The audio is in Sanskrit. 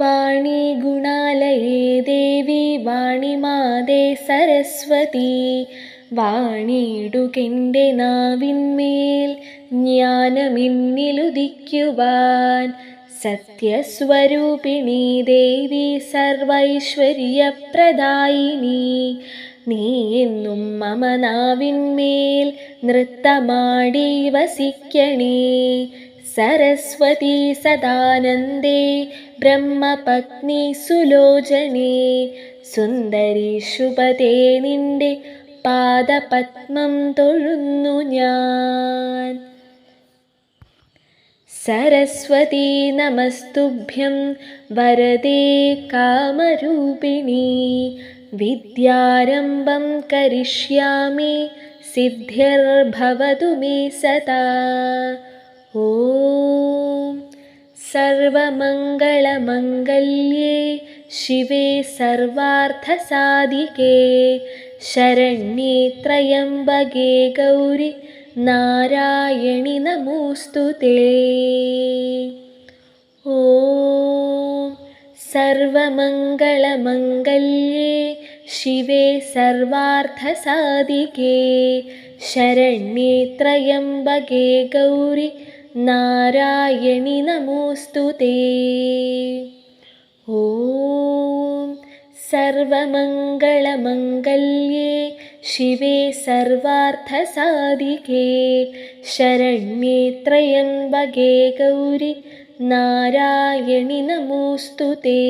വാണി ഗുണാലയേ ദേവി വാണിമാതേ സരസ്വതി. വാണിയിടുകെന്റെ നാവിന്മേൽ ജ്ഞാനമിന്നിലുദിക്കുവാൻ സത്യസ്വരൂപിണി ദേവി സർവൈശ്വര്യപ്രദായിനി. നീ എന്നും മമ നാവിന്മേൽ നൃത്തമാടി വസിക്കണേ. സരസ്വതി സദാനന്ദേ ബ്രഹ്മപത്നി സുലോചനേ സുന്ദരി ശുഭതേ നിന്റെ പാദപത്മം തൊഴുന്നു ഞാൻ सरस्वती नमस्तुभ्यं वरदे कामरूपिणी विद्यारम्भं करिष्यामि सिद्धिर्भवतु मे सदा ॐ सर्वमङ्गलमङ्गल्ये शिवे सर्वार्थसाधिके शरण्ये त्र्यम्बके गौरि नारायणि नमोऽस्तु ते। ॐ सर्वमङ्गलमङ्गल्ये शिवे सर्वार्थसाधिके शरण्ये त्र्यम्बके गौरि नारायणि नमोऽस्तु ते। ॐ सर्वमङ्गलमङ्गल्ये शिवे सर्वार्थसाधिके शरण्ये त्र्यम्बके गौरि नारायणि नमोऽस्तु ते